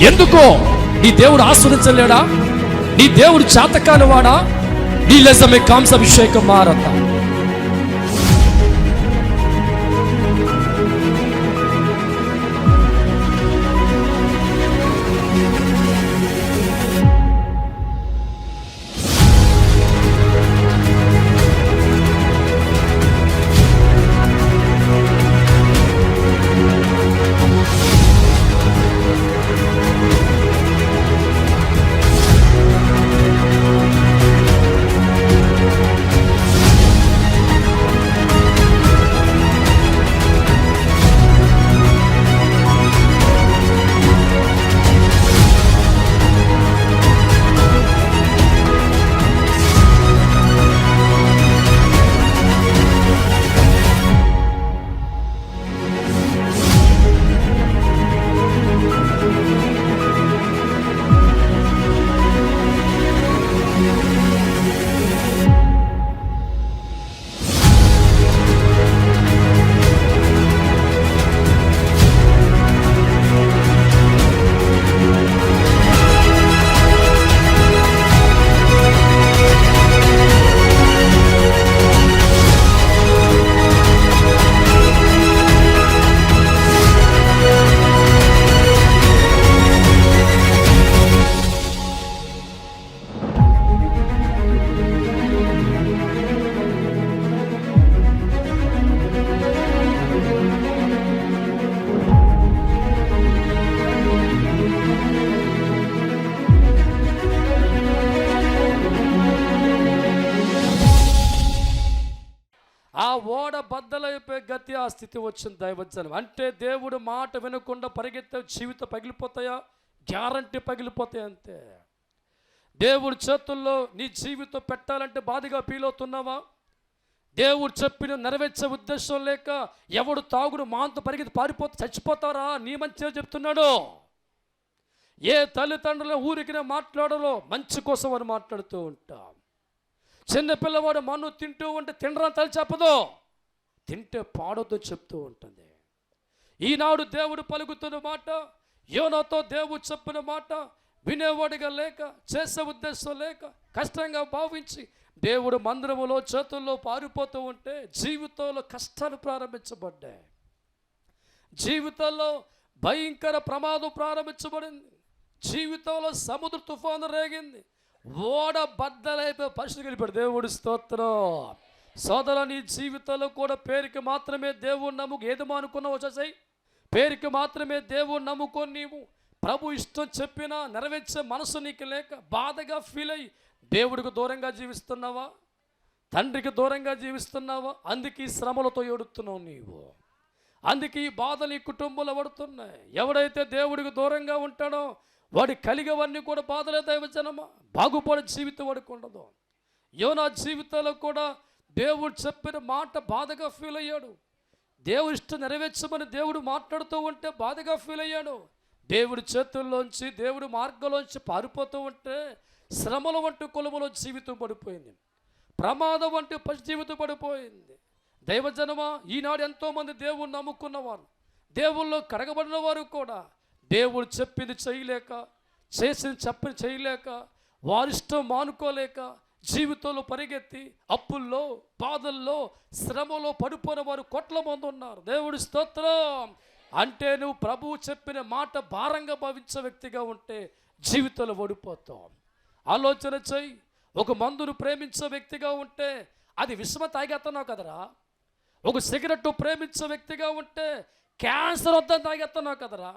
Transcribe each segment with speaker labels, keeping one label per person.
Speaker 1: ఎందుకో? నీ దేవుడు ఆస్వాదించలేడా నీ దేవుడు చేతకాని వాడా నీ లెజమే కాంసాభిషేకం మారతా. వచ్చిన దైవజనం. అంటే దేవుడు మాట వినకుండా పరిగెత్తే జీవితం పగిలిపోతాయా? గ్యారంటీ పగిలిపోతాయి అంతే. దేవుడి చేతుల్లో నీ జీవితం పెట్టాలంటే బాధగా ఫీల్ అవుతున్నావా? దేవుడు చెప్పిన నెరవేర్చే ఉద్దేశం లేక ఎవడు తాగుడు మాంత పరిగెత్తి పారిపోతే చచ్చిపోతారా? నీ మంచిగా చెప్తున్నాడు? ఏ తల్లిదండ్రుల ఊరికి మాట్లాడలో మంచి కోసం అని మాట్లాడుతూ ఉంటాం. చిన్నపిల్లవాడు మన్ను తింటూ ఉంటే తినరా తల చెప్పదు. తింటే పాడొద్దు చెప్తూ ఉంటుంది. ఈనాడు దేవుడు పలుకుతున్న మాట యోనతో దేవుడు చెప్పిన మాట వినేవాడిగా లేక చేసే ఉద్దేశం లేక కష్టంగా భావించి దేవుడు మందిరములో చేతుల్లో పారిపోతూ ఉంటే జీవితంలో కష్టాలు ప్రారంభించబడ్డాయి. జీవితంలో భయంకర ప్రమాదం ప్రారంభించబడింది. జీవితంలో సముద్ర తుఫాను రేగింది. ఓడ బద్దలైపోయి పరిస్థితి కలిపాడు దేవుడి స్తోత్రం. సోదర నీ జీవితంలో కూడా పేరుకి మాత్రమే దేవుడు నమ్ముకు ఏది మానుకున్నావు వచ్చేసాయి పేరుకి మాత్రమే దేవుడు నమ్ముకొని నీవు ప్రభు ఇష్టం చెప్పినా నెరవేర్చే మనసు నీకు లేక బాధగా ఫీల్ అయ్యి దేవుడికి దూరంగా జీవిస్తున్నావా? తండ్రికి దూరంగా జీవిస్తున్నావా? అందుకే ఈ శ్రమలతో ఏడుతున్నావు నీవు. అందుకే ఈ బాధలు ఈ కుటుంబంలో పడుతున్నాయి. ఎవడైతే దేవుడికి దూరంగా ఉంటాడో వాడి కలిగేవన్నీ కూడా బాధలే దైవజనమా? బాగుపడే జీవితం వాడికి ఉండదు. యోనా జీవితంలో కూడా దేవుడు చెప్పిన మాట బాధగా ఫీల్ అయ్యాడు. దేవుడు ఇష్టం నెరవేర్చమని దేవుడు మాట్లాడుతూ ఉంటే బాధగా ఫీల్ అయ్యాడు. దేవుడి చేతుల్లోంచి దేవుడి మార్గంలోంచి పారిపోతూ ఉంటే శ్రమల వంటి కులములో జీవితం పడిపోయింది. ప్రమాదం వంటి పసి జీవితం పడిపోయింది. దైవజనమ ఈనాడు ఎంతోమంది దేవుణ్ణి నమ్ముకున్నవారు. దేవుల్లో కడగబడిన వారు కూడా దేవుడు చెప్పింది చేయలేక చేసింది చెప్పని చేయలేక వారిష్టం మానుకోలేక జీవితంలో పరిగెత్తి అప్పుల్లో బాధల్లో శ్రమలో పడిపోయిన వారు కొట్ల మంది ఉన్నారు. దేవుడి స్తోత్రం. అంటే నువ్వు ప్రభువు చెప్పిన మాట భారంగా భావించే వ్యక్తిగా ఉంటే జీవితంలో ఓడిపోతాం ఆలోచన చెయ్యి. ఒక మందును ప్రేమించే వ్యక్తిగా ఉంటే అది విషమ తాగేస్తున్నావు కదరా? ఒక సిగరెట్ ప్రేమించే వ్యక్తిగా ఉంటే క్యాన్సర్ వద్దని తాగేస్తున్నావు కదరా?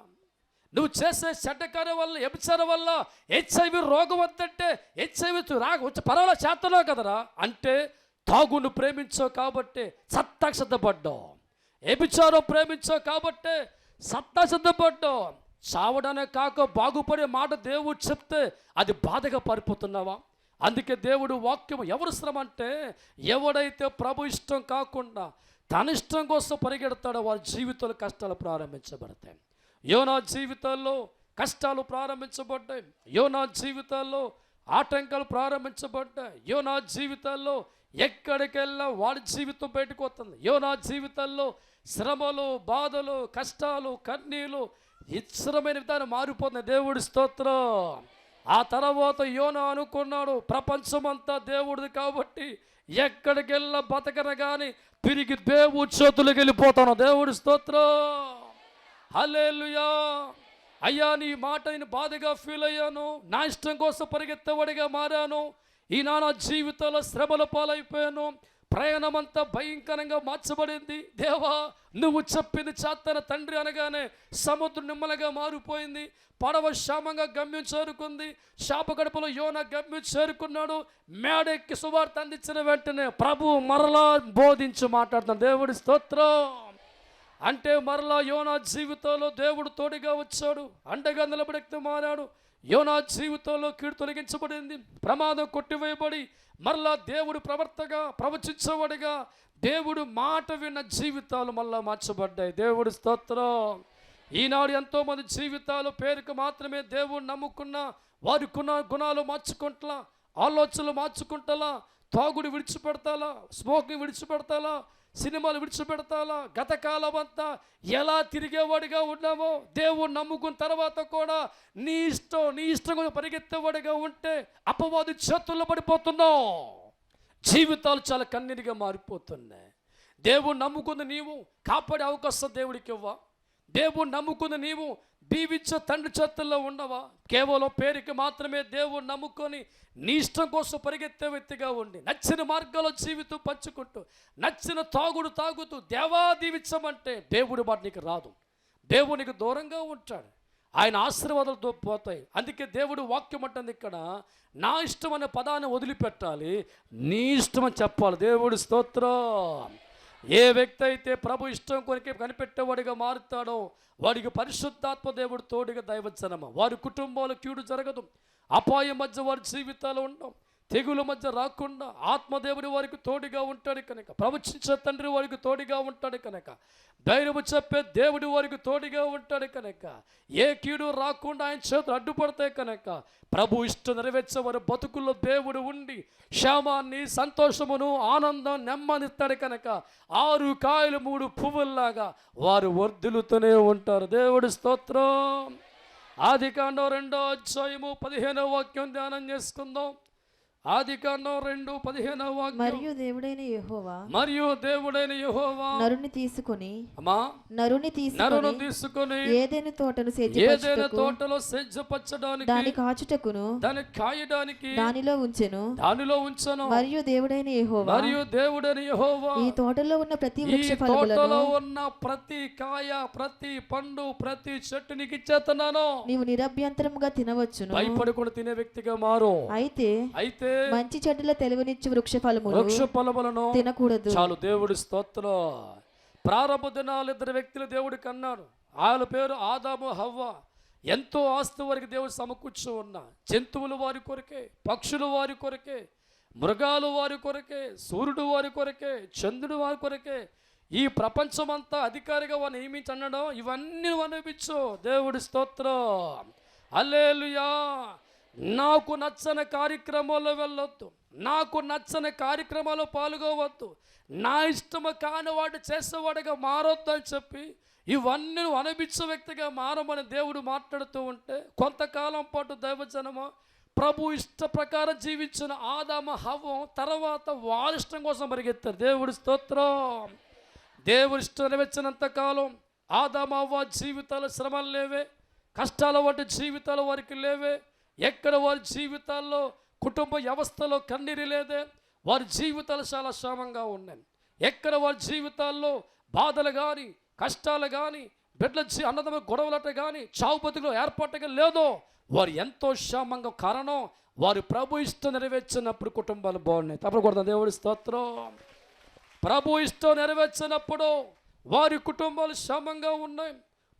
Speaker 1: నువ్వు చేసే చెడ్డ వల్ల వ్యభిచారం వల్ల హెచ్ఐవి రోగం వద్దంటే హెచ్ఐవి రాక వచ్చి పర్వాలే చేతలో కదరా? అంటే తాగును ప్రేమించావు కాబట్టి సత్తా సిద్ధపడ్డావు. వ్యభిచారం ప్రేమించావు కాబట్టి సత్తా సిద్ధపడ్డావు. చావడనే కాక బాగుపడే మాట దేవుడు చెప్తే అది బాధగా పారిపోతున్నావా? అందుకే దేవుడు వాక్యం ఎవరు శ్రమ అంటే ఎవడైతే ప్రభు ఇష్టం కాకుండా తన ఇష్టం కోసం పరిగెడతాడో వారి జీవితంలో కష్టాలు ప్రారంభించబడతాయి. యోనా జీవితాల్లో కష్టాలు ప్రారంభించబడ్డాయి. యోనా జీవితాల్లో ఆటంకాలు ప్రారంభించబడ్డాయి. యోనా జీవితాల్లో ఎక్కడికెళ్ళా వాడి జీవితం బయటకు వస్తుంది. యోనా జీవితంలో శ్రమలు బాధలు కష్టాలు కన్నీలు ఇచ్చరమైన విధానం మారిపోతుంది దేవుడి స్తోత్రం. ఆ తర్వాత యోన అనుకున్నాడు ప్రపంచమంతా దేవుడిది కాబట్టి ఎక్కడికెళ్ళా బతకన కానీ తిరిగి దేవుడి చేతులకు వెళ్ళిపోతాను. దేవుడి స్తోత్రం. హల్లెలూయా. అయ్యా నీ మాట నేను బాధగా ఫీల్ అయ్యాను. నా ఇష్టం కోసం పరిగెత్తవాడిగా మారాను. ఈ నా జీవితంలో శ్రమల పాలైపోయాను. ప్రయాణం అంతా భయంకరంగా మార్చబడింది. దేవా నువ్వు చెప్పింది చేతన తండ్రి అనగానే సముద్రం నిమ్మలగా మారిపోయింది. పడవ క్షామంగా గమ్యం చేరుకుంది. శాప గడపలో యోన గమ్యం చేరుకున్నాడు. మేడెక్కి సువార్త అందించిన వెంటనే ప్రభు మరలా బోధించి మాట్లాడుతున్నాడు. దేవుడి స్తోత్రం. అంటే మరలా యోనా జీవితంలో దేవుడు తోడిగా వచ్చాడు అండగా నిలబడెక్కి మారాడు. యోనా జీవితంలో కీడు తొలగించబడింది ప్రమాదం కొట్టివేయబడి మరలా దేవుడు ప్రవర్తగా ప్రవచించబడిగా దేవుడు మాట విన్న జీవితాలు మళ్ళా మార్చబడ్డాయి. దేవుడు స్తోత్రం. ఈనాడు ఎంతో మంది జీవితాలు పేరుకు మాత్రమే దేవుడు నమ్ముకున్న వారి గుణ గుణాలు మార్చుకుంటలా ఆలోచనలు మార్చుకుంటలా తాగుడు విడిచిపెడతాలా? స్మోక్ని విడిచిపెడతాలా? సినిమాలు విడిచిపెడతాలా? గత కాలం అంతా ఎలా తిరిగేవాడిగా ఉన్నామో దేవుడు నమ్ముకున్న తర్వాత కూడా నీ ఇష్టం నీ ఇష్టం కూడా పరిగెత్తేవాడిగా ఉంటే అపవాది చేతుల్లో పడిపోతున్నావు. జీవితాలు చాలా కన్నీరుగా మారిపోతున్నాయి. దేవుడు నమ్ముకుంది నీవు కాపాడే అవకాశం దేవుడికి ఇవ్వా. దేవుడు నమ్ముకుంది నీవు దీవించే తండ్రి చేతుల్లో ఉండవా కేవలం పేరుకి మాత్రమే దేవుడు నమ్ముకొని నీ ఇష్టం కోసం పరిగెత్తే వ్యక్తిగా ఉండి నచ్చిన మార్గాల్లో జీవితం పంచుకుంటూ నచ్చిన తాగుడు తాగుతూ దేవా దీవించమంటే దేవుడి మాట నీకు రాదు. దేవునికి దూరంగా ఉంటాడు. ఆయన ఆశీర్వాదాలతో పోతాయి అందుకే దేవుడు వాక్యం అంటుంది ఇక్కడ నా ఇష్టం అనే పదాన్ని వదిలిపెట్టాలి నీ ఇష్టం అని చెప్పాలి. దేవుడి స్తోత్రం. ఏ వ్యక్తి అయితే ప్రభు ఇష్టం కొరికే కనిపెట్టేవాడిగా మారుతాడో వాడికి పరిశుద్ధాత్మ దేవుడు తోడుగా దైవజనమ వారి కుటుంబాలు కీడు జరగదు. అపాయం మధ్య వారి జీవితాలు ఉండవు. తెగుల మధ్య రాకుండా ఆత్మదేవుడి వారికి తోడుగా ఉంటాడు కనుక ప్రవచించే తండ్రి వారికి తోడుగా ఉంటాడు కనుక ధైర్యము చెప్పే దేవుడి వారికి తోడుగా ఉంటాడు కనుక ఏ కీడు రాకుండా ఆయన చేతులు అడ్డుపడతాయి కనుక ప్రభు ఇష్టం నెరవేర్చే వారి బతుకుల్లో దేవుడు ఉండి క్షేమాన్ని సంతోషమును ఆనందం నెమ్మదిస్తాడు కనుక ఆరు కాయలు మూడు పువ్వుల్లాగా వారు వర్ధులుతూనే ఉంటారు. దేవుడి స్తోత్రం. ఆది కాండం రెండో అధ్యాయము పదిహేనో వాక్యం ధ్యానం చేసుకుందాం. ఆది కాండం రెండు పదిహేనో వాక్యం.
Speaker 2: మరియు దేవుడైన యెహోవా
Speaker 1: మరియు దేవుడైన యెహోవా
Speaker 2: నరుని తీసుకొని
Speaker 1: అమ్మా
Speaker 2: నరుని
Speaker 1: నరును
Speaker 2: తీసుకొని
Speaker 1: తీసుకొని
Speaker 2: ఏదైనా తోటను
Speaker 1: ఏదైనా తోటలో సెజ్జపరచడానికి
Speaker 2: దాని కాచుటకును
Speaker 1: దాన్ని కాయడానికి
Speaker 2: దానిలో ఉంచెను.
Speaker 1: దానిలో ఉంచను.
Speaker 2: మరియు దేవుడైన యెహోవా
Speaker 1: మరియు దేవుడైన యెహోవా
Speaker 2: ఈ తోటలో ఉన్న ప్రతి వృక్ష ఫలములను
Speaker 1: తోటలో ఉన్న ప్రతి కాయ ప్రతి పండు ప్రతి చెట్టు నీకు ఇచ్చేస్తున్నాను.
Speaker 2: నీవు నిరభ్యంతరముగా తినవచ్చును.
Speaker 1: భయపడకుండా తినే వ్యక్తిగా మారు.
Speaker 2: అయితే
Speaker 1: అయితే
Speaker 2: మంచి చెడ్డల తెలివనిచ్చు వృక్ష ఫలములు
Speaker 1: వృక్ష ఫలములను
Speaker 2: తినకూడదు.
Speaker 1: చాలు దేవుడి స్తోత్రం. ప్రారంభ దినాలు ఇద్దరు వ్యక్తులు దేవుడికి అన్నాడు వాళ్ళ పేరు ఆదాము హవ్వ. ఎంతో ఆస్తి వారికి దేవుడు సమకూర్చు ఉన్న జంతువులు వారి కొరకే పక్షులు వారి కొరకే మృగాలు వారి కొరకే సూర్యుడు వారి కొరకే చంద్రుడు వారి కొరకే ఈ ప్రపంచమంతా అధికారిగా వారు నియమించి అనడం ఇవన్నీ అనిపించు దేవుడి స్తోత్రం. అల్లేలుయా నాకు నచ్చని కార్యక్రమాల్లో వెళ్ళొద్దు. నాకు నచ్చని కార్యక్రమాల్లో పాల్గొవద్దు. నా ఇష్టము కాని వాడు చేసేవాడిగా మారొద్దు అని చెప్పి ఇవన్నీ అనిపించే వ్యక్తిగా మారమని దేవుడు మాట్లాడుతూ ఉంటే కొంతకాలం పాటు దైవజనము ప్రభు ఇష్ట ప్రకారం జీవించిన ఆదామ హవం తర్వాత వారి ఇష్టం కోసం పరిగెత్తారు. దేవుడి స్తోత్రం. దేవుడి ఇష్టం నెరవేర్చినంత కాలం ఆదామ అవ్వ జీవితాల శ్రమలు లేవే కష్టాల వంటి జీవితాలు వారికి లేవే ఎక్కడ వారి జీవితాల్లో కుటుంబ వ్యవస్థలో కన్నీరు లేదే వారి జీవితాలు చాలా క్షేమంగా ఉన్నాయి. ఎక్కడ వారి జీవితాల్లో బాధలు కానీ కష్టాలు కానీ బిడ్డల జీ అన్నదమ్మ గొడవలట కానీ చావు బతుకులు ఏర్పాటుగా లేదో వారు ఎంతో క్షేమంగా కారణం వారు ప్రభు ఇష్టం నెరవేర్చినప్పుడు కుటుంబాలు బాగున్నాయి. తప్పకూడదు దేవుడి స్తోత్రం. ప్రభు ఇష్టం నెరవేర్చినప్పుడు వారి కుటుంబాలు క్షేమంగా ఉన్నాయి.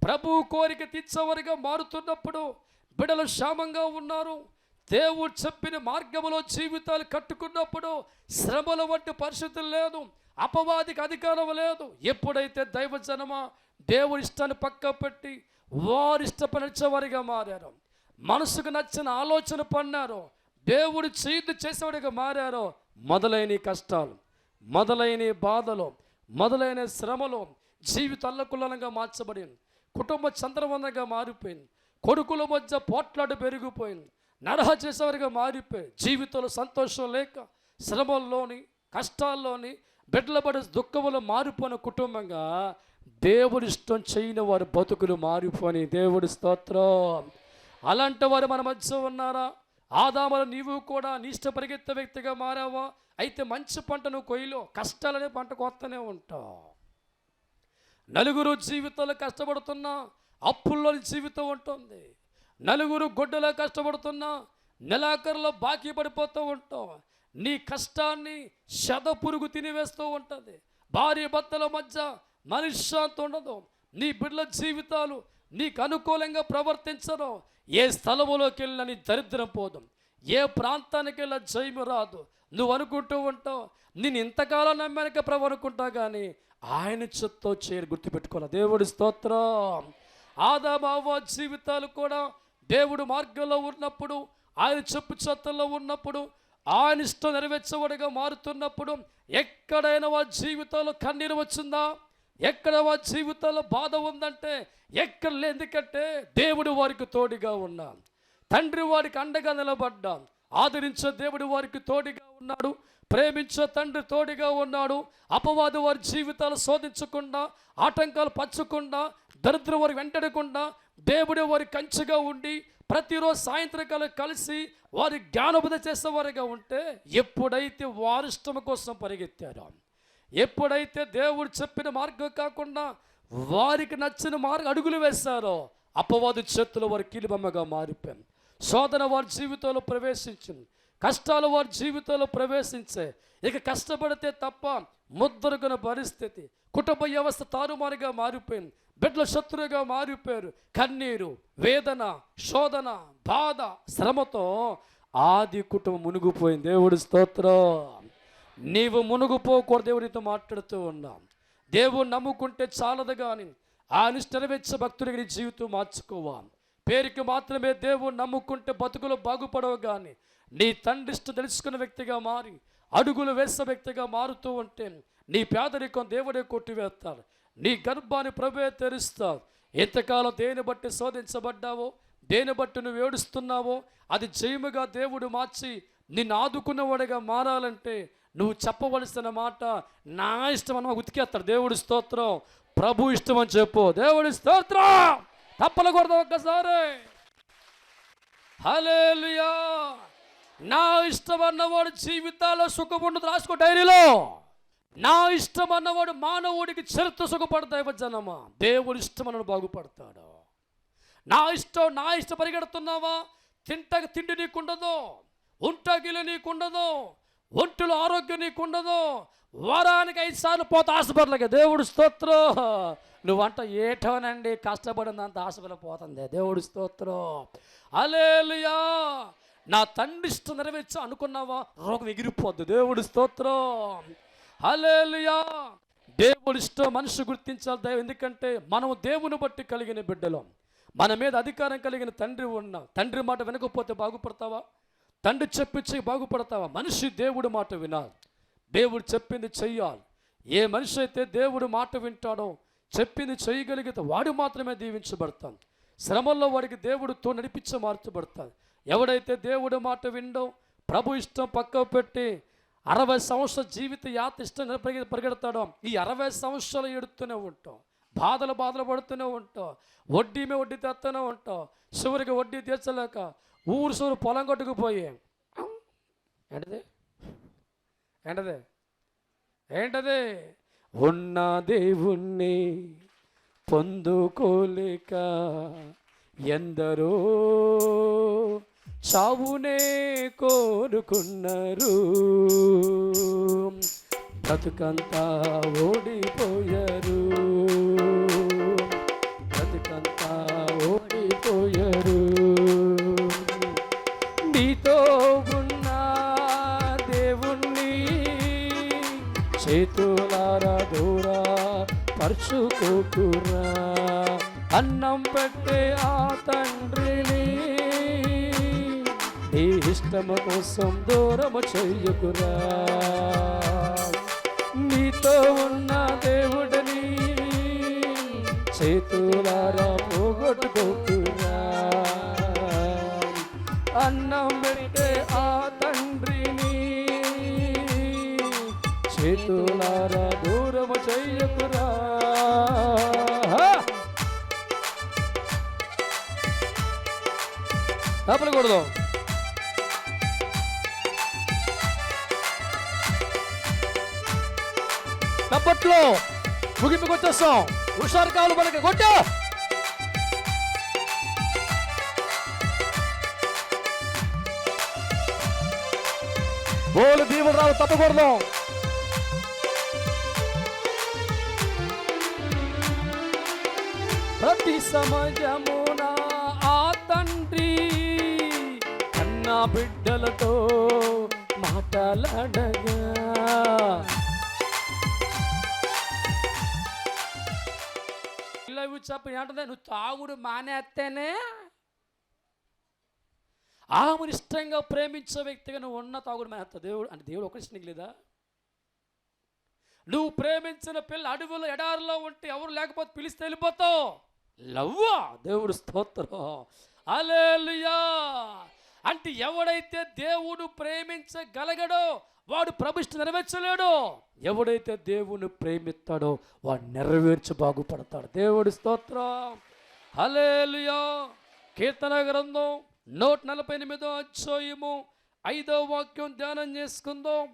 Speaker 1: ప్రభు కోరిక తీర్చేవారిగా మారుతున్నప్పుడు బిడలు క్షేమంగా ఉన్నారు. దేవుడు చెప్పిన మార్గంలో జీవితాలు కట్టుకున్నప్పుడు శ్రమల వంటి పరిస్థితులు లేదు. అపవాదికి అధికారం లేదు. ఎప్పుడైతే దైవజనమా దేవుడి ఇష్టాన్ని పక్క పెట్టి వారు ఇష్టపరిచేవారిగా మారారు మనసుకు నచ్చిన ఆలోచన పన్నారు దేవుడు చీర్లు చేసేవాడిగా మారారు మొదలైన కష్టాలు మొదలైన బాధలు మొదలైన శ్రమలు జీవిత అల్లకుల్లనంగా మార్చబడింది కుటుంబ చంద్రవనంగా మారిపోయింది. కొడుకుల మధ్య పోట్లాట పెరిగిపోయింది. నరహ చేసేవారిగా మారిపోయి జీవితంలో సంతోషం లేక శ్రమల్లోని కష్టాల్లోని బిడ్డల పడే మారిపోయిన కుటుంబంగా దేవుడి ఇష్టం చేయని వారి బతుకులు మారిపోని దేవుడి స్తోత్రం. అలాంటి వారు మన మధ్య ఉన్నారా? ఆదాములు నీవు కూడా నీష్ట పరిగెత్త వ్యక్తిగా మారావా? అయితే మంచి పంటను కొయ్యలో కష్టాలనే పంట కొత్తనే ఉంటావు. నలుగురు జీవితాలు కష్టపడుతున్నా అప్పుల్లో జీవితం ఉంటుంది. నలుగురు గొడ్డలో కష్టపడుతున్నా నెలాఖరులో బాకీ పడిపోతూ ఉంటాం. నీ కష్టాన్ని శత పురుగు తినివేస్తూ ఉంటుంది. భార్య భర్తల మధ్య మనశ్శాంతి ఉండదు. నీ బిడ్డల జీవితాలు నీకు అనుకూలంగా ప్రవర్తించరు. ఏ స్థలములోకి వెళ్ళినా నీ దరిద్రం పోదు. ఏ ప్రాంతానికి వెళ్ళినా జయము రాదు. నువ్వు అనుకుంటూ ఉంటావు నేను ఇంతకాలం నమ్మానిక ప్రభు అనుకుంటా కానీ ఆయన చెత్తో చేరు గుర్తుపెట్టుకోవాలి. దేవుడి స్తోత్రం. ఆదామావ జీవితాలు కూడా దేవుడు మార్గంలో ఉన్నప్పుడు ఆయన చెప్పు చెత్తల్లో ఉన్నప్పుడు ఆయన ఇష్టం నెరవేర్చబడిగా మారుతున్నప్పుడు ఎక్కడైనా వారి జీవితంలో కన్నీరు వచ్చిందా? ఎక్కడ వారి జీవితంలో బాధ ఉందంటే ఎక్కడ ఎందుకంటే దేవుడు వారికి తోడుగా ఉన్నా తండ్రి వారికి అండగా నిలబడ్డాం ఆదరించే దేవుడు వారికి తోడుగా ఉన్నాడు. ప్రేమించే తండ్రి తోడుగా ఉన్నాడు. అపవాది వారి జీవితాలు శోధించకుండా ఆటంకాలు పంచకుండా దరిద్రం వారికి వెంటడకుండా దేవుడే వారి కంచెగా ఉండి ప్రతిరోజు సాయంత్రకాలం కలిసి వారి జ్ఞానోపద చేసేవారిగా ఉంటే ఎప్పుడైతే వారిష్టం కోసం పరిగెత్తారో ఎప్పుడైతే దేవుడు చెప్పిన మార్గం కాకుండా వారికి నచ్చిన మార్గం అడుగులు వేశారో అపవాది చేతులు వారి కీలిబొమ్మగా మారిపోయింది శోధన వారి జీవితంలో ప్రవేశించింది. కష్టాలు వారి జీవితంలో ప్రవేశించే ఇక కష్టపడితే తప్ప ముద్దరుగున పరిస్థితి. కుటుంబ వ్యవస్థ తారుమారుగా మారిపోయింది. బిడ్డల శత్రువుగా మారిపోయారు. కన్నీరు వేదన శోధన బాధ శ్రమతో ఆది కుటుంబం మునిగిపోయింది. దేవుడి స్తోత్రం. నీవు మునుగుపోకూడదు దేవునితో మాట్లాడుతూ ఉన్నాం. దేవుడు నమ్ముకుంటే చాలదు కానీ ఆయన నెరవేర్చే భక్తుడికి నీ జీవితం మార్చుకోవా పేరుకి మాత్రమే దేవుడు నమ్ముకుంటే బతుకులు బాగుపడవు కానీ నీ తండ్రిష్ట తెలుసుకున్న వ్యక్తిగా మారి అడుగులు వేసే వ్యక్తిగా మారుతూ ఉంటే నీ పేదరికం దేవుడే కొట్టివేస్తాడు నీ గర్భాన్ని ప్రభే తెరుస్తాడు ఎంతకాలం దేని బట్టి శోధించబడ్డావో దేని బట్టి నువ్వు ఏడుస్తున్నావో అది జయముగా దేవుడు మార్చి నిన్ను ఆదుకున్నవాడిగా మారాలంటే నువ్వు చెప్పవలసిన మాట నా ఇష్టం అని ఉతికేస్తాడు దేవుడి స్తోత్రం. ప్రభు ఇష్టం అని చెప్పు. దేవుడి స్తోత్రం. తప్పలకూడదు ఒక్కసారి. హలేలుయా నా ఇష్టం అన్నవాడు జీవితాల్లో సుఖం రాసుకో డైరీలో. నా ఇష్టం అన్నవాడు మానవుడికి చరిత్ర సుఖపడతాయి జనమా దేవుడి ఇష్టం బాగుపడతాడు. నా ఇష్టం నా ఇష్టం పరిగెడుతున్నావా? తింటకి తిండి నీకుండదు? ఉంటగిలు నీకుండదు? ఒంటిలో ఆరోగ్యం నీకుండదు? వారానికి ఐదు సార్లు పోతే హాస్పిటల్కి. దేవుడు స్తోత్రం. నువ్వంట ఏటోనండి కష్టపడినంత హాస్పిటల్ పోతుంది. దేవుడు స్తోత్రం. అలేలుయా నా తండ్రి ఇష్టం నెరవేర్చు అనుకున్నావా? రోగం ఎగిరిపోద్దు. దేవుడు స్తోత్రం. హలేలుయా దేవుడి ఇష్టం మనిషి గుర్తించాలి దైవం. ఎందుకంటే మనం దేవుని బట్టి కలిగిన బిడ్డలం. మన మీద అధికారం కలిగిన తండ్రి ఉన్న తండ్రి మాట వినకపోతే బాగుపడతావా? తండ్రి చెప్పించి బాగుపడతావా? మనిషి దేవుడి మాట వినాలి. దేవుడు చెప్పింది చెయ్యాలి. ఏ మనిషి అయితే దేవుడు మాట వింటాడో చెప్పింది చేయగలిగితే వాడు మాత్రమే దీవించబడతాం శ్రమల్లో వాడికి దేవుడితో నడిపించి మార్చబడతాడు. ఎవడైతే దేవుడి మాట విండో ప్రభు ఇష్టం పక్క పెట్టి అరవై సంవత్సరాల జీవిత యాత ఇష్టం పరిగె పరిగెడతాడో ఈ అరవై సంవత్సరాలు ఎడుతూనే ఉంటాం. బాధలు బాధలు పడుతూనే ఉంటాం. వడ్డీ మీద వడ్డీ తెస్తూనే ఉంటాం. చివరికి వడ్డీ తీర్చలేక ఊరు సూరు పొలం కొట్టుకుపోయి ఏంటది? ఏంటది? ఏంటది? ఉన్న దేవుణ్ణి పొందుకోలేక ఎందరో చావునే కోరుకున్నారు. బతుకంతా ఓడిపోయారు. బతుకంతా ఓడిపోయారు. నీతో ఉన్న దేవుణ్ణి చేతులారా దూరా పరుచుకోకురా. అన్నం పెట్టే ఆ తండ్రిని నీ ఇష్టము కోసం దూరము చెయ్యకురా నీతో ఉన్న దేవుడని చేతులారా పోగొట్టుకోకురా అన్నం పెట్టే ఆ తండ్రిని చేతులారా దూరము చెయ్యకురా తప్పకూడదు అప్పట్లో ముగింపుకి వచ్చేస్తాం. హుషారు కావాలి మనకి కొట్టా. బోలు దీవులు రావు తప్పకూడదు. ప్రతి సమయమున ఆ తండ్రి కన్న బిడ్డలతో మాట్లాడగా. చెప్పి ఏంటంటే నువ్వు తాగుడు మానేస్తేనే ఆమెను ఇష్టంగా ప్రేమించే వ్యక్తిగా నువ్వు ఉన్న తాగుడు మానేస్తావు దేవుడు అంటే దేవుడు ఒక ఇష్టం లేదా? నువ్వు ప్రేమించిన పిల్ల అడవులు ఎడారిలో ఉంటే ఎవరు లేకపోతే పిలిస్తే వెళ్ళిపోతావు. లవ్వా దేవుడు స్తోత్రం. అలేలుయా అంటే ఎవడైతే దేవుడు ప్రేమించగలగడో వాడు ప్రభిష్ట నెరవేర్చలేడు. ఎవడైతే దేవుని ప్రేమిస్తాడో వాడు నెరవేర్చి బాగుపడతాడు. దేవుడి స్తోత్రం. హలేలుయా కీర్తన గ్రంథం నూట నలభై ఎనిమిదో అధ్యాయము ఐదో వాక్యం ధ్యానం చేసుకుందాం.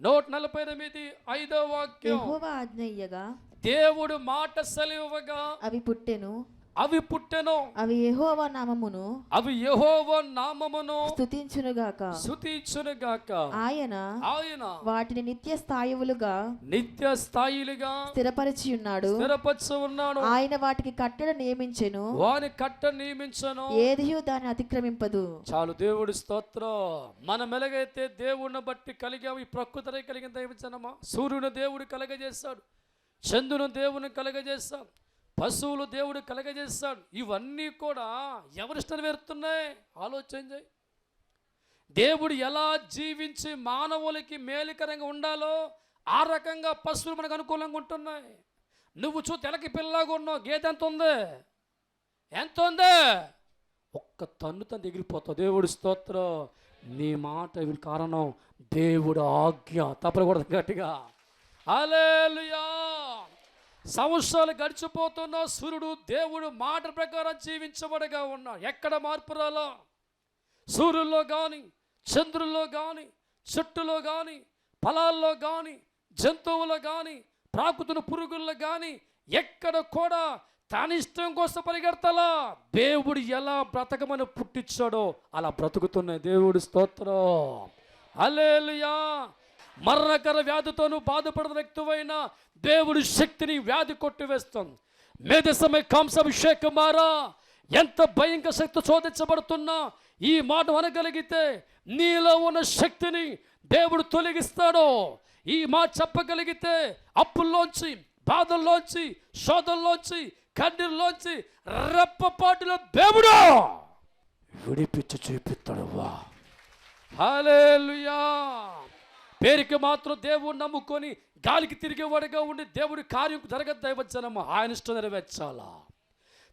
Speaker 1: నూట నలభై ఎనిమిది ఐదో వాక్యం.
Speaker 2: ఆజ్ఞయ్యగా
Speaker 1: దేవుడు మాట సెలవుగా
Speaker 2: అవి పుట్టెను.
Speaker 1: అవి పుట్టెను.
Speaker 2: అవి యెహోవా నామమును
Speaker 1: అవి యెహోవా నామమును
Speaker 2: స్తుతించునుగాక.
Speaker 1: శుతించునుగాక
Speaker 2: ఆయన
Speaker 1: ఆయన
Speaker 2: వాటిని నిత్య స్థాయువులుగా
Speaker 1: నిత్య స్థాయిలుగా
Speaker 2: స్థిరపరిచి ఉన్నాడు.
Speaker 1: స్థిరపరచు ఉన్నాడు.
Speaker 2: ఆయన వాటికి కట్టడ నియమించెను.
Speaker 1: వాని కట్ట నియమించను.
Speaker 2: ఏదియు దాన్ని అతిక్రమింపదు.
Speaker 1: చాలు దేవుడి స్తోత్రం. మనం ఎలాగైతే దేవుడిని బట్టి కలిగాము ఈ ప్రకృతి కలిగిన దైవజనమా? సూర్యుని దేవుడు కలగజేస్తాడు చంద్రుని దేవుని కలగజేస్తాడు పశువులు దేవుడు కలగజేస్తాడు. ఇవన్నీ కూడా ఎవరిష్టం నెరవేరుతున్నాయి ఆలోచన చేయి. దేవుడు ఎలా జీవించి మానవులకి మేలుకరంగా ఉండాలో ఆ రకంగా పశువులు మనకు అనుకూలంగా ఉంటున్నాయి. నువ్వు చూ తెలకి పిల్లలాగా ఉన్నావు. గేదె ఎంత ఉంది? ఎంత ఉంది? ఒక్క తన్ను తను ఎగిరిపోతావు దేవుడు స్తోత్రం. నీ మాట వీళ్ళ కారణం దేవుడు ఆజ్ఞ. తప్పకూడదు గట్టిగా. అలేలుయా సంవత్సరాలు గడిచిపోతున్న సూర్యుడు దేవుడు మాట ప్రకారం జీవించబడగా ఉన్నాడు. ఎక్కడ మార్పు రాలా? సూర్యుల్లో కానీ చంద్రుల్లో కానీ చెట్టులో కానీ ఫలాల్లో కానీ జంతువులు కానీ ప్రాకుతున్న పురుగుల్లో కానీ ఎక్కడ కూడా తన ఇష్టం కోసం పరిగెడతలా? దేవుడు ఎలా బ్రతకమని పుట్టించాడో అలా బ్రతుకుతున్న దేవుడు స్తోత్రం. అలేలుయా మరణకర వ్యాధితోనూ బాధపడిన వ్యక్తివైన దేవుడి శక్తిని వ్యాధి కొట్టివేస్తాం మేధసమయ కాంసాభిషేకమారా ఎంత భయంకర శక్తి శోధించబడుతున్నా ఈ మాట అనగలిగితే నీలో ఉన్న శక్తిని దేవుడు తొలగిస్తాడో. ఈ మాట చెప్పగలిగితే అప్పుల్లోంచి బాధల్లోంచి శోధల్లోంచి కన్నీళ్ళలోంచి రెప్పపాటులో దేవుడు విడిపించి చూపిస్తాడు వా హల్లెలూయా. పేరుకి మాత్రం దేవుడు నమ్ముకొని గాలికి తిరిగేవాడిగా ఉండి దేవుడి కార్యం జరగదు దైవజనము ఆయన ఇష్టం నెరవేర్చాలా?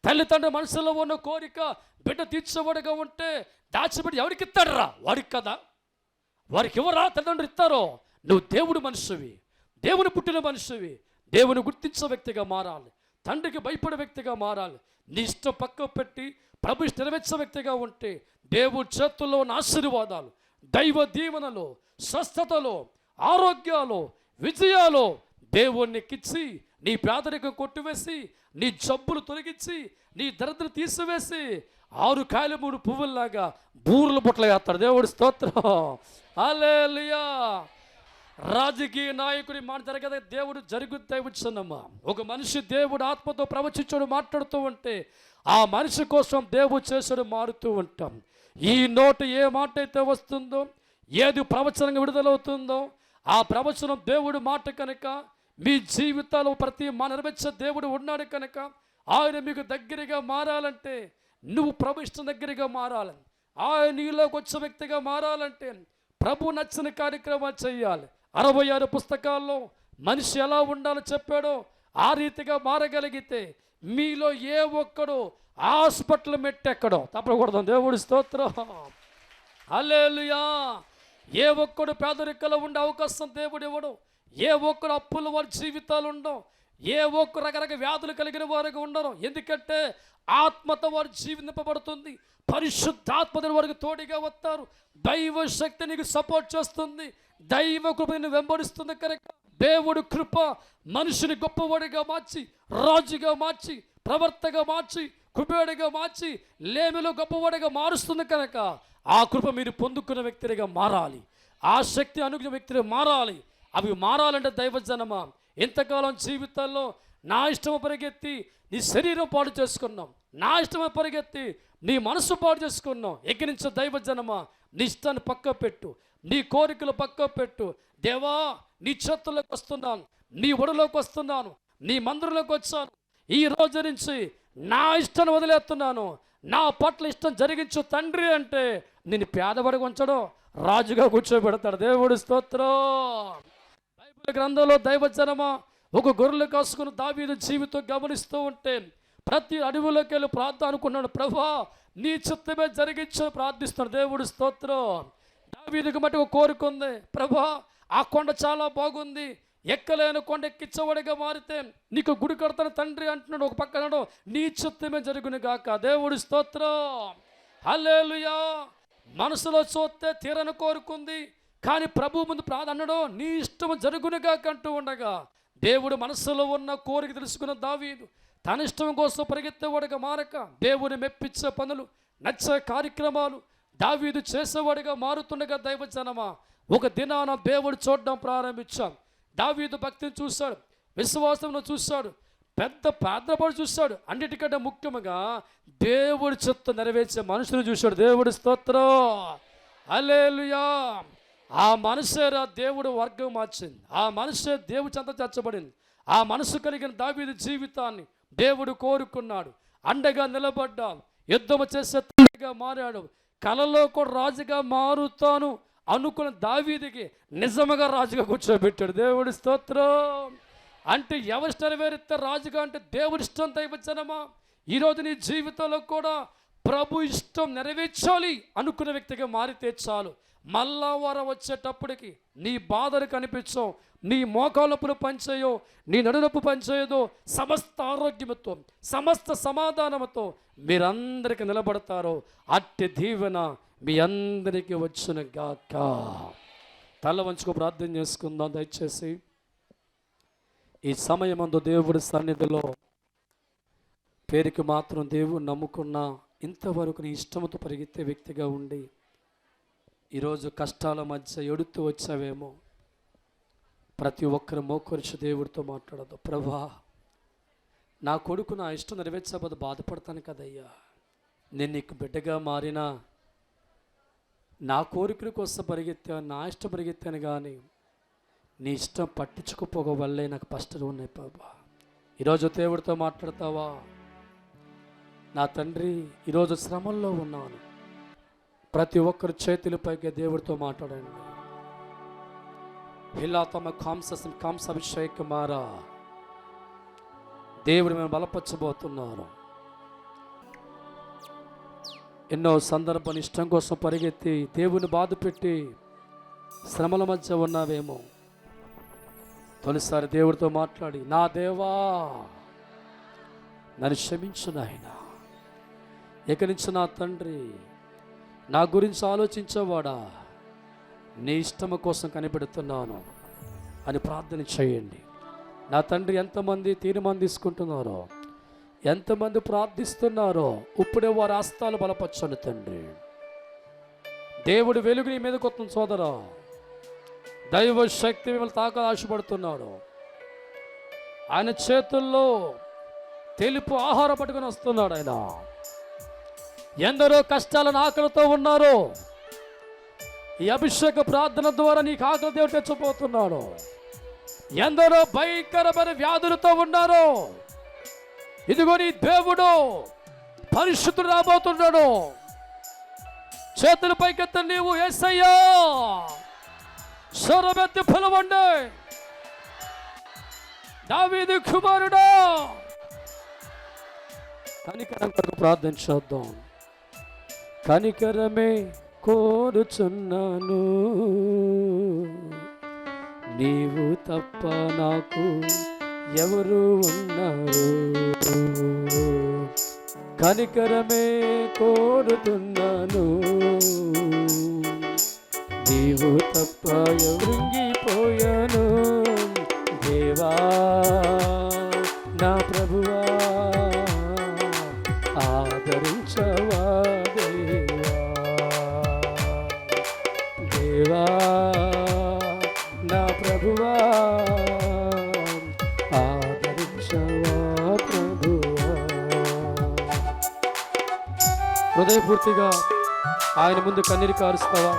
Speaker 1: తల్లిదండ్రుల మనసులో ఉన్న కోరిక బిడ్డ తీర్చేవాడిగా ఉంటే దాచిపెట్టి ఎవరికి ఇస్తాడరా? వారికి కదా. వారికి ఎవరా తల్లిదండ్రులు ఇస్తారో? నువ్వు దేవుడు మనుషువి దేవుని పుట్టిన మనుషువి దేవుని గుర్తించే వ్యక్తిగా మారాలి తండ్రికి భయపడే వ్యక్తిగా మారాలి నీ ఇష్టం పక్క పెట్టి ప్రభు నెరవేర్చే వ్యక్తిగా ఉంటే దేవుడి చేతుల్లో ఉన్న ఆశీర్వాదాలు దైవ దీవెనలో స్వస్థతలో ఆరోగ్యాలు విజయాలు దేవుణ్ణి కిచ్చి నీ పేదరికం కొట్టివేసి నీ జబ్బులు తొలగించి నీ దరిద్ర తీసివేసి ఆరు కాయలు మూడు పువ్వుల్లాగా బూర్లు బుట్టలు వేస్తాడు దేవుడి స్తోత్రం. హల్లెలూయా. రాజకీయ నాయకుడి మాట జరగదు దేవుడు జరుగుద్ది వచ్చిందమ్మా ఒక మనిషి దేవుడు ఆత్మతో ప్రవచించడం మాట్లాడుతూ ఉంటే ఆ మనిషి కోసం దేవుడు చేసాడు మారుతూ ఉంటాం. ఈ నోటు ఏ మాట అయితే వస్తుందో ఏది ప్రవచనంగా విడుదలవుతుందో ఆ ప్రవచనం దేవుడు మాట కనుక మీ జీవితాలు ప్రతి మా నెరవేర్చే దేవుడు ఉన్నాడు కనుక ఆయన మీకు దగ్గరగా మారాలంటే నువ్వు ప్రభు ఇష్టం దగ్గరగా మారాలి. ఆయన నీలోకి వచ్చే వ్యక్తిగా మారాలంటే ప్రభు నచ్చిన కార్యక్రమాలు చేయాలి. అరవై ఆరు పుస్తకాల్లో మనిషి ఎలా ఉండాలో చెప్పాడో ఆ రీతిగా మారగలిగితే మీలో ఏ ఒక్కడు హాస్పిటల్ మెట్టెక్కడో తప్పకూడదు. దేవుడి స్తోత్రం. అల్లేలుయా ఏ ఒక్కడు పేదరికలో ఉండే అవకాశం దేవుడు ఇవ్వడు. ఏ ఒక్కడు అప్పుల వారి జీవితాలు ఉండవు. ఏ ఒక్క రకరకాల వ్యాధులు కలిగిన వారికి ఉండరు. ఎందుకంటే ఆత్మతో వారు జీవింపబడుతుంది పరిశుద్ధాత్మత వారికి తోడిగా వస్తారు. దైవ శక్తి నీకు సపోర్ట్ చేస్తుంది. దైవ కృప నిన్ను వెంబడిస్తుంది కనుక దేవుడు కృప మనిషిని గొప్పవాడిగా మార్చి రాజుగా మార్చి ప్రవర్తగా మార్చి కుబేడిగా మార్చి లేమిలో గొప్పవాడిగా మారుస్తుంది కనుక ఆ కృప మీరు పొందుకున్న వ్యక్తిగా మారాలి. ఆ శక్తి అనుకున్న వ్యక్తిగా మారాలి. అవి మారాలంటే దైవజనమా? ఎంతకాలం జీవితాల్లో నా ఇష్టము పరిగెత్తి నీ శరీరం పాడు చేసుకున్నాం. నా ఇష్టము పరిగెత్తి నీ మనసు పాడు చేసుకున్నాం. ఎక్కిరించే దైవజనమా? నీ ఇష్టాన్ని పక్క పెట్టు. నీ కోరికలు పక్క పెట్టు. దేవా నీ చేతుల్లోకి వస్తున్నాను. నీ ఒడిలోకి వస్తున్నాను. నీ మందిరంలోకి వచ్చాను. ఈ రోజు నుంచి నా ఇష్టాన్ని వదిలేస్తున్నాను. నా పట్ల ఇష్టం జరిగించు తండ్రి అంటే నేను పేదబడి ఉంచడం రాజుగా కూర్చోబెడతాడు. దేవుడి స్తోత్రం. బైబిల్ గ్రంథంలో దైవజనమ ఒక గొర్రెలు కాసుకుని దావీదు జీవితం గమనిస్తూ ఉంటే ప్రతి అడవిలోకి వెళ్ళి ప్రార్థన అనుకున్నాడు. ప్రభా నీ చిత్తమే జరిగించు ప్రార్థిస్తున్నాడు. దేవుడి స్తోత్రం. దావీదుకి మట్టి ఒక ప్రభా ఆ కొండ చాలా బాగుంది. ఎక్కలేని కొండ ఎక్కించవాడిగా మారితే నీకు గుడి కడతాను తండ్రి అంటున్నాడు. ఒక పక్కన నీ చిత్తమే జరుగును గాక. దేవుడి స్తోత్రం. హల్లేలుయా. మనసులో చూస్తే తీరను కోరుకుంది. కానీ ప్రభు ముందు ప్రాధాన్యడం నీ ఇష్టం జరుగునుగా కంటూ ఉండగా దేవుడు మనసులో ఉన్న కోరిక తెలుసుకున్న దావీదు తన ఇష్టం కోసం పరిగెత్తేవాడిగా మారక దేవుని మెప్పించే పనులు నచ్చే కార్యక్రమాలు దావీదు చేసేవాడిగా మారుతుండగా దైవజనమా ఒక దినాన దేవుడు చూడడం ప్రారంభించాం. దావీదు భక్తిని చూస్తాడు విశ్వాసంను చూస్తాడు పెద్ద ప్రార్థనపడి చూస్తాడు. అన్నిటికంటే ముఖ్యంగా దేవుడి చిత్త నెరవేర్చే మనుషులు చూశాడు. దేవుడి స్తోత్రం. అలేలుయా ఆ మనసేరా దేవుడు వర్గం మార్చింది. ఆ మనసే దేవుడి చెంత చచ్చబడింది ఆ మనసు కలిగిన దావీదు జీవితాన్ని దేవుడు కోరుకున్నాడు. అండగా నిలబడ్డాడు. యుద్ధము చేసే తండ్రిగా మారాడు. కలలో కూడా రాజుగా మారుతాను. అనుకున్న దావీదికి నిజముగా రాజుగా కూర్చోబెట్టాడు. దేవుడి స్తోత్రం. అంటే ఎవరి నెరవేరిస్తే రాజుగా అంటే దేవుడి ఇష్టం దైవజనమా? ఈరోజు నీ జీవితంలో కూడా ప్రభు ఇష్టం నెరవేర్చాలి అనుకున్న వ్యక్తిగా మారితే చాలు. మళ్ళా వారం వచ్చేటప్పటికి నీ బాధలు కనిపించవు నీ మోకాలపులు పనిచేయో నీ నడునొప్పు పనిచేయదో. సమస్త ఆరోగ్యంతో సమస్త సమాధానంతో మీరందరికీ నిలబడతారో. అట్టి దీవెన మీ అందరికీ వచ్చిన గాక తల వంచుకో ప్రార్థన చేసుకుందాం దయచేసి. ఈ సమయమందు దేవుడి సన్నిధిలో పేరుకి మాత్రం దేవుడు నమ్ముకున్న ఇంతవరకు నీ ఇష్టముతో పరిగెత్తే వ్యక్తిగా ఉండి ఈరోజు కష్టాల మధ్య ఎడుతూ వచ్చావేమో. ప్రతి ఒక్కరు మోకరిచి దేవుడితో మాట్లాడదు ప్రభా నా కొడుకు నా ఇష్టం నెరవేర్చబోదు బాధపడతాను కదయ్యా. నేను నీకు బిడ్డగా మారినా నా కోరికల కోసం పరిగెత్తాను నా ఇష్టం పరిగెత్తాను కానీ నీ ఇష్టం పట్టించుకోపోక వల్లే నాకు కష్టాలు ఉన్నాయి బాబా ఈరోజు దేవుడితో మాట్లాడతావా? నా తండ్రి ఈరోజు శ్రమంలో ఉన్నాను. ప్రతి ఒక్కరు చేతులపైకి దేవుడితో మాట్లాడండి. ఇలా తమ కాంస కాంసాభిషేక మారా. దేవుడు మేము బలపరచబోతున్నారు ఎన్నో సందర్భాలు ఇష్టం కోసం పరిగెత్తి దేవుని బాధ పెట్టి శ్రమల మధ్య ఉన్నావేమో. తొలిసారి దేవుడితో మాట్లాడి నా దేవా నన్ను క్షమించు నాయన. ఇక నుంచి నా తండ్రి నా గురించి ఆలోచించేవాడా? నీ ఇష్టము కోసం కనిపెడుతున్నాను అని ప్రార్థన చేయండి. నా తండ్రి ఎంతమంది తీర్మానం తీసుకుంటున్నారో ఎంతమంది ప్రార్థిస్తున్నారో ఇప్పుడే వారి హస్తాలు బలపరచండి తండ్రి. దేవుడు వెలుగు నీ మీద కొత్త సోదరా. దైవ శక్తి మిమ్మల్ని తాక ఆశపడుతున్నాడు. ఆయన చేతుల్లో తెలుపు ఆహారం పట్టుకొని వస్తున్నాడు ఆయన. ఎందరో కష్టాలను ఆకలితో ఉన్నారు ఈ అభిషేక ప్రార్థన ద్వారా నీకు ఆకలి దేవుడు తెచ్చిపోతున్నాడు. ఎందరో భయంకరమైన వ్యాధులతో ఉన్నారు ఇదిగో నీ దేవుడు పరిశుద్ధుడు రాబోతున్నాడు. చేతుల పైకెత్త నీవు ఎస్సయ్యా స్వరమెత్తి పిలవండి. దావీది కుమారుడా. కనికరం కొరకు ప్రార్థన చేద్దాం. కనికరమే కోరుచున్నాను. నీవు తప్ప నాకు ఎవరు ఉన్నారు? కనికరమే కోరుతున్నాను. నీవు తప్ప ఎవరింగిపోయాను దేవా హృదయపూర్తిగా ఆయన ముందు కన్నీరు కారుస్తావా?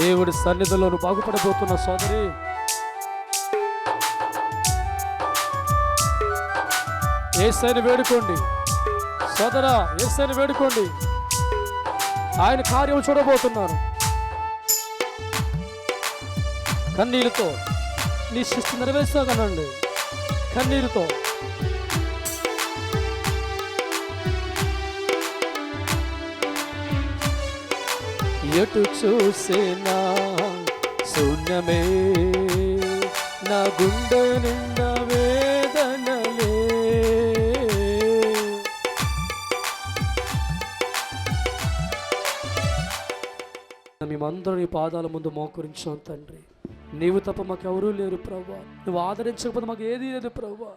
Speaker 1: దేవుడి సన్నిధిలో నువ్వు బాగుపడబోతున్న సోదరి. ఏసైని వేడుకోండి. సోదరా ఏసైని వేడుకోండి. ఆయన కార్యం చూడబోతున్నారు. కన్నీరుతో నీ సృష్టి నెరవేర్చాగనండి కన్నీరుతో. ఎటు చూసేనా శూన్యమే. నా గుండె నిండా వేదనలే. మేమందరం నీ పాదాల ముందు మోకరించాం తండ్రి. నీవు తప్ప మాకు ఎవరూ లేరు ప్రభా నువ్వు ఆదరించకపోతే మాకు ఏదీ లేదు ప్రభా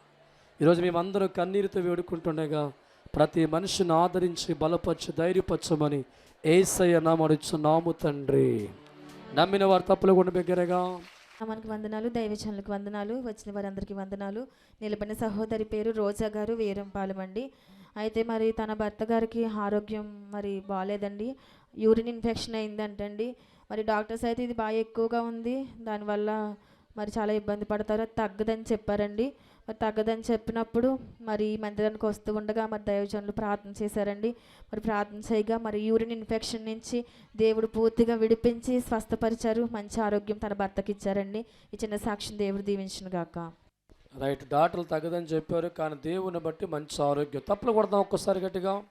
Speaker 1: ఈరోజు మేమందరం కన్నీరుతో వేడుకుంటుండగా ప్రతి మనిషిని ఆదరించి బలపరచు ధైర్యపరచమని ఏసయ్య నామడుచున్నాము తండ్రి. నమ్మిన వారు తప్పులు కూడా బిగ్గరగా.
Speaker 2: మనకి వందనాలు దైవచనులకు వందనాలు వచ్చిన వారందరికీ వందనాలు. నిలబడిన సహోదరి పేరు రోజా గారు వీరంపాలెం అండి అయితే మరి తన భర్త గారికి ఆరోగ్యం మరి బాగాలేదండి యూరిన్ ఇన్ఫెక్షన్ అయిందంటండి. మరి డాక్టర్స్ అయితే ఇది బాగా ఎక్కువగా ఉంది. దానివల్ల మరి చాలా ఇబ్బంది పడతారు. అది తగ్గదని చెప్పారండి. మరి తగ్గదని చెప్పినప్పుడు మరి మందిరానికి వస్తూ ఉండగా మరి దైవజనులు ప్రార్థన చేశారండి. మరి ప్రార్థన చేయగా మరి యూరిన్ ఇన్ఫెక్షన్ నుంచి దేవుడు పూర్తిగా విడిపించి స్వస్థపరిచారు. మంచి ఆరోగ్యం తన భర్తకి ఇచ్చారండి. ఈ చిన్న సాక్ష్యం దేవుడు దీవించిన గాక.
Speaker 1: రైట్ డాక్టర్లు తగ్గదని చెప్పారు కానీ దేవుని బట్టి మంచి ఆరోగ్యం. తప్పులు కొడదాం ఒక్కసారి గట్టిగా.